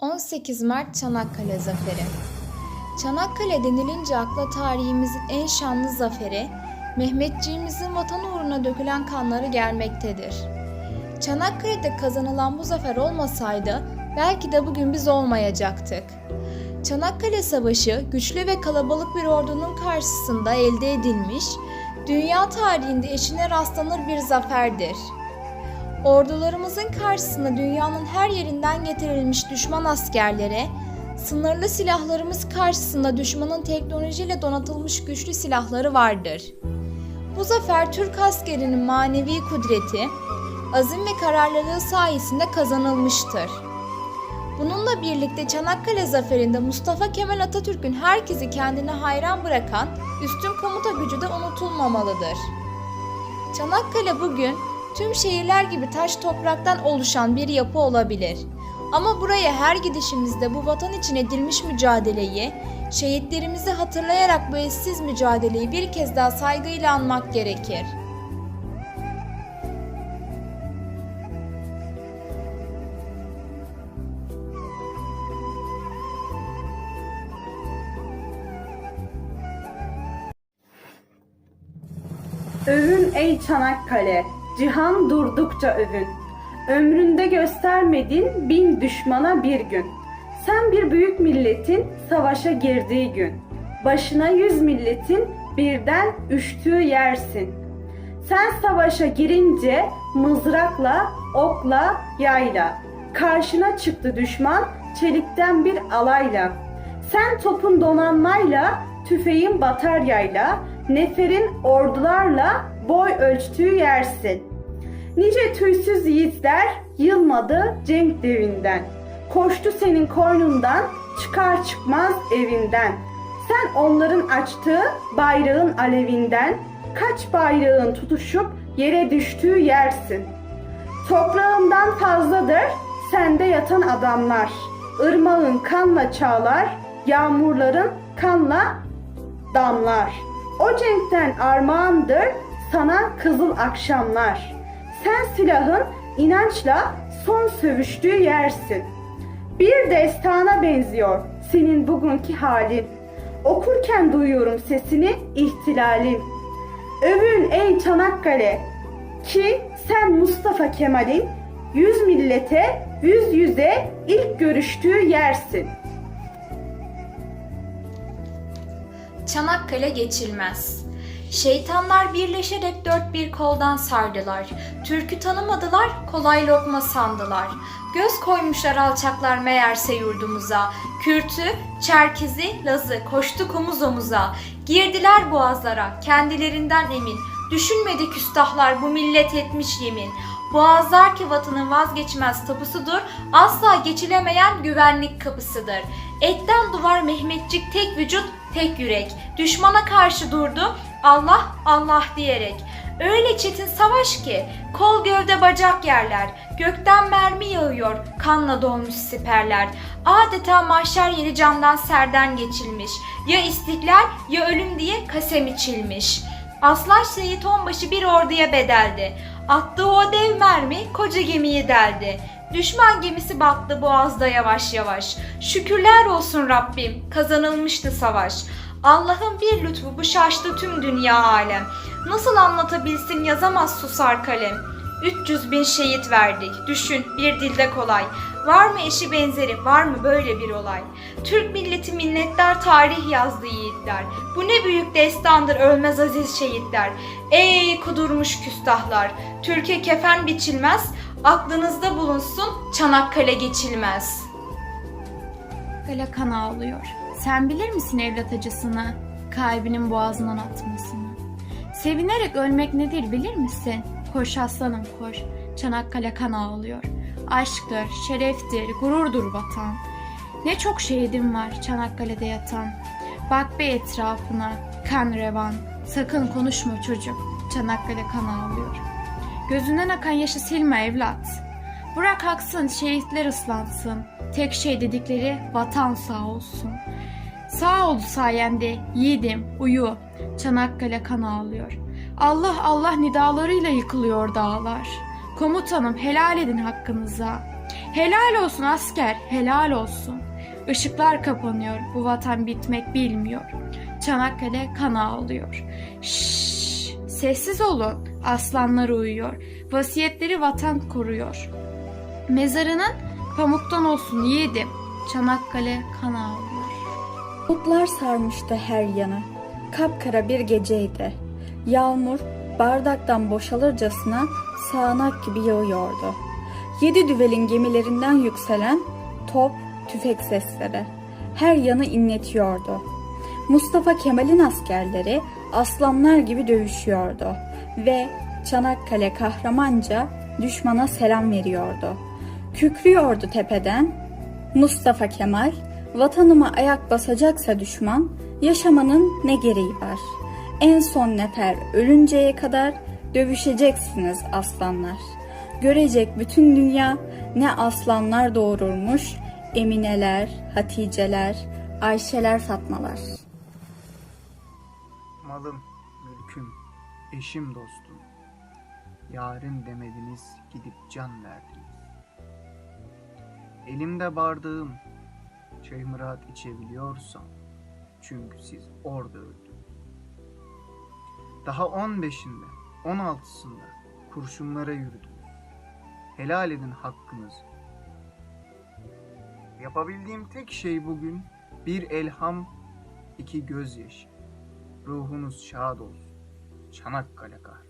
18 Mart Çanakkale Zaferi Çanakkale denilince akla tarihimizin en şanlı zaferi, Mehmetçiğimizin vatan uğruna dökülen kanları gelmektedir. Çanakkale'de kazanılan bu zafer olmasaydı belki de bugün biz olmayacaktık. Çanakkale Savaşı güçlü ve kalabalık bir ordunun karşısında elde edilmiş, dünya tarihinde eşine rastlanır bir zaferdir. Ordularımızın karşısında dünyanın her yerinden getirilmiş düşman askerlere, sınırlı silahlarımız karşısında düşmanın teknolojiyle donatılmış güçlü silahları vardır. Bu zafer Türk askerinin manevi kudreti, azim ve kararlılığı sayesinde kazanılmıştır. Bununla birlikte Çanakkale Zaferi'nde Mustafa Kemal Atatürk'ün herkesi kendine hayran bırakan üstün komuta gücü de unutulmamalıdır. Çanakkale bugün tüm şehirler gibi taş topraktan oluşan bir yapı olabilir. Ama buraya her gidişimizde bu vatan için edilmiş mücadeleyi, şehitlerimizi hatırlayarak bu eşsiz mücadeleyi bir kez daha saygıyla anmak gerekir. Övün ey Çanakkale, cihan durdukça övün. Ömründe göstermedin bin düşmana bir gün. Sen bir büyük milletin savaşa girdiği gün. Başına yüz milletin birden üştüğü yersin. Sen savaşa girince mızrakla, okla, yayla. Karşına çıktı düşman çelikten bir alayla. Sen topun donanmayla, tüfeğin bataryayla, neferin ordularla boy ölçtüğü yersin. Nice tüysüz yiğitler yılmadı cenk devinden. Koştu senin koynundan, çıkar çıkmaz evinden. Sen onların açtığı bayrağın alevinden, kaç bayrağın tutuşup yere düştüğü yersin. Toprağından fazladır sende yatan adamlar. Irmağın kanla çağlar, yağmurların kanla damlar. O cenkten armağandır sana kızıl akşamlar. Sen silahın inançla son sövüştüğü yersin. Bir destana benziyor senin bugünkü halin. Okurken duyuyorum sesini ihtilalin. Övün ey Çanakkale ki sen Mustafa Kemal'in yüz millete yüz yüze ilk görüştüğü yersin. Çanakkale geçilmez. Şeytanlar birleşerek dört bir koldan sardılar. Türkü tanımadılar, kolay lokma sandılar. Göz koymuşlar alçaklar meğerse yurdumuza. Kürtü, Çerkezi, Lazı koştuk omuz omuza. Girdiler boğazlara, kendilerinden emin. Düşünmedi küstahlar bu millet etmiş yemin. Boğazlar ki vatanın vazgeçmez tapusudur, asla geçilemeyen güvenlik kapısıdır. Etten duvar Mehmetçik tek vücut, tek yürek. Düşmana karşı durdu, Allah Allah diyerek. Öyle çetin savaş ki kol gövde bacak yerler. Gökten mermi yağıyor, kanla dolmuş siperler. Adeta mahşer yeri camdan serden geçilmiş. Ya istiklal ya ölüm diye kasem içilmiş. Aslan Şehit onbaşı bir orduya bedeldi. Attığı o dev mermi koca gemiyi deldi. Düşman gemisi battı boğazda yavaş yavaş. Şükürler olsun Rabbim kazanılmıştı savaş. Allah'ın bir lütfu bu şaştı tüm dünya alem. Nasıl anlatabilsin yazamaz susar kalem. 300 bin şehit verdik. Düşün bir dilde kolay. Var mı eşi benzeri, var mı böyle bir olay? Türk milleti minnettar tarih yazdı yiğitler. Bu ne büyük destandır ölmez aziz şehitler. Ey kudurmuş küstahlar! Türkiye kefen biçilmez, aklınızda bulunsun Çanakkale geçilmez. Kale kan ağlıyor. Sen bilir misin evlat acısını? Kalbinin boğazından atmasını. Sevinerek ölmek nedir bilir misin? Koş aslanım koş. Çanakkale kan ağlıyor. Aşktır, şereftir, gururdur vatan. Ne çok şehidim var Çanakkale'de yatan. Bak be etrafına, kan revan. Sakın konuşma çocuk. Çanakkale kan ağlıyor. Gözünden akan yaşı silme evlat. Bırak aksın, şehitler ıslansın. Tek şey dedikleri vatan sağ olsun. Sağ ol sayende yiğidim uyu. Çanakkale kan ağlıyor. Allah Allah nidalarıyla yıkılıyor dağlar. Komutanım helal edin hakkınıza. Helal olsun asker, helal olsun. Işıklar kapanıyor, bu vatan bitmek bilmiyor. Çanakkale kan ağlıyor. Şşş, sessiz olun, aslanlar uyuyor. Vasiyetleri vatan koruyor. Mezarının pamuktan olsun yiğidim. Çanakkale kan ağlıyor. Bulutlar sarmıştı her yanı. Kapkara bir geceydi. Yağmur bardaktan boşalırcasına sağanak gibi yağıyordu. Yedi düvelin gemilerinden yükselen top, tüfek sesleri her yanı inletiyordu. Mustafa Kemal'in askerleri aslanlar gibi dövüşüyordu ve Çanakkale kahramanca düşmana selam veriyordu. Kükrüyordu tepeden Mustafa Kemal, vatanıma ayak basacaksa düşman, yaşamanın ne gereği var? En son nefer ölünceye kadar dövüşeceksiniz aslanlar. Görecek bütün dünya ne aslanlar doğururmuş, Emineler, Haticeler, Ayşeler, Fatmalar. Malım, eşim dostum. Yarın demediniz gidip can verdiniz. Elimde bardağım, çayımı rahat içebiliyorsam. Çünkü siz orada öldünüz. Daha 15'inde, 16'sında kurşunlara yürüdünüz. Helal edin hakkınızı. Yapabildiğim tek şey bugün bir elham, iki gözyaşı. Ruhunuz şad olsun. Çanakkale kahramanı.